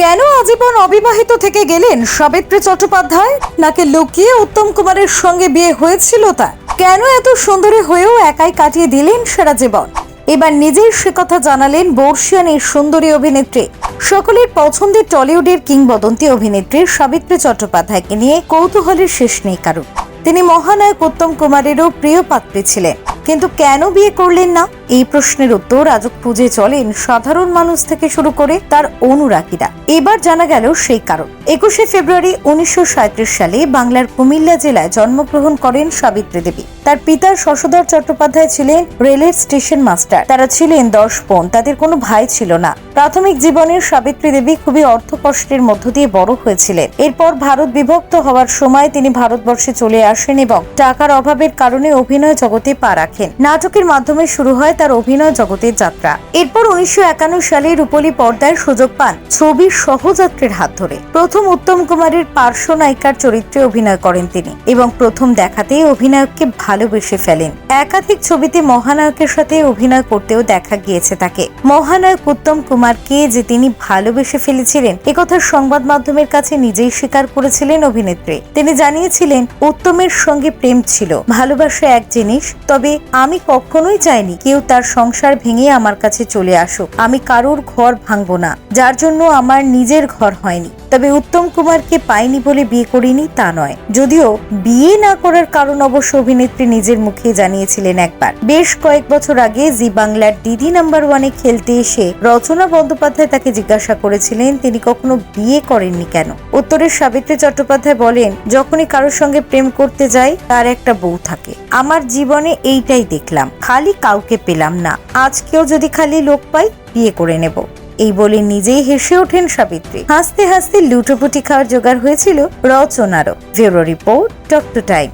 কেন আজীবন অবিবাহিত থেকে গেলেন সাবিত্রী চট্টোপাধ্যায়? নাকি লুকিয়ে উত্তম কুমারের সঙ্গে বিয়ে হয়েছিল তা কেন এত সুন্দরী হয়েও একাই কাটিয়ে দিলেন সারা জীবন? এবার নিজেই সে কথা জানালেন বর্ষিয়ান এই সুন্দরী অভিনেত্রী। সকলের পছন্দের টলিউডের কিংবদন্তি অভিনেত্রী সাবিত্রী চট্টোপাধ্যায়কে নিয়ে কৌতূহলের শেষ নেই কারণ তিনি মহানায়ক উত্তম কুমারেরও প্রিয় পাত্রী ছিলেন। কিন্তু কেন বিয়ে করলেন না? এই প্রশ্নের উত্তর রাজক পুজে চলেন সাধারণ মানুষ থেকে শুরু করে তার অনুরাগীরা। এবার জানা গেল সেই কারণ। একুশে ফেব্রুয়ারি উনিশশো সাঁইত্রিশ সালে বাংলার কুমিল্লা জেলায় জন্মগ্রহণ করেন সাবিত্রী দেবী। তার পিতার শশধর চট্টোপাধ্যায় ছিলেন রেলের স্টেশন মাস্টার। তারা ছিলেন দশ বোন, তাদের কোনো ভাই ছিল না। প্রাথমিক জীবনের সাবিত্রী দেবী খুবই অর্থ কষ্টের মধ্য দিয়ে বড় হয়েছিলেন। এরপর ভারত বিভক্ত হওয়ার সময় তিনি ভারতবর্ষে চলে আসেন এবং টাকার অভাবের কারণে অভিনয় জগতে পা রাখেন। নাটকের মাধ্যমে শুরু হয় তার অভিনয় জগতের যাত্রা। এরপর উনিশশো একান্ন সালে রূপলী পর্দায় সুযোগ পান ছবির সহযাত্রীর হাত ধরে। প্রথম উত্তম কুমারের পার্শ্ব নায়িকার চরিত্রে অভিনয় করেন তিনি এবং প্রথম দেখাতেই অভিনায়ককে ভালোবেসে ফেলেন। একাধিক ছবিতে মহানায়কের সাথে অভিনয় করতেও দেখা গিয়েছে তাকে। মহানায়ক উত্তম কুমারকে যে তিনি ভালোবেসে ফেলেছিলেন একথা সংবাদ মাধ্যমের কাছে নিজেই স্বীকার করেছিলেন অভিনেত্রী। তিনি জানিয়েছিলেন, উত্তমের সঙ্গে প্রেম ছিল, ভালোবাসা এক জিনিস, তবে আমি কখনোই চাইনি কেউ তার সংসার ভেঙে আমার কাছে চলে আসুক। আমি কারোর ঘর ভাঙবো না, যার জন্য আমার নিজের ঘর হয়নি। তবে উত্তম কুমারকে পাইনি বলে বিয়ে করিনি তা নয়। যদিও বিয়ে না করার কারণ অবশ্য অভিনেত্রী নিজের মুখে জানিয়েছিলেন একবার। বেশ কয়েক বছর আগে জি বাংলার দিদি নাম্বার ওয়ানে খেলতে এসে রচনা বন্দ্যোপাধ্যায় তাকে জিজ্ঞাসা করেছিলেন, তিনি কখনো বিয়ে করেননি কেন? উত্তরে সাবিত্রী চট্টোপাধ্যায় বলেন, যখনই কারোর সঙ্গে প্রেম করতে যাই, তার একটা বউ থাকে। আমার জীবনে এইটাই দেখলাম, খালি কাউকে পেলাম না। আজকেও যদি খালি লোক পাই, বিয়ে করে নেব। এই বলে নিজেই হেসে ওঠেন সাবিত্রী। হাসতে হাসতে লুটোপুটি খাওয়ার জোগাড় হয়েছিল রচনারও। Bureau report doctor time.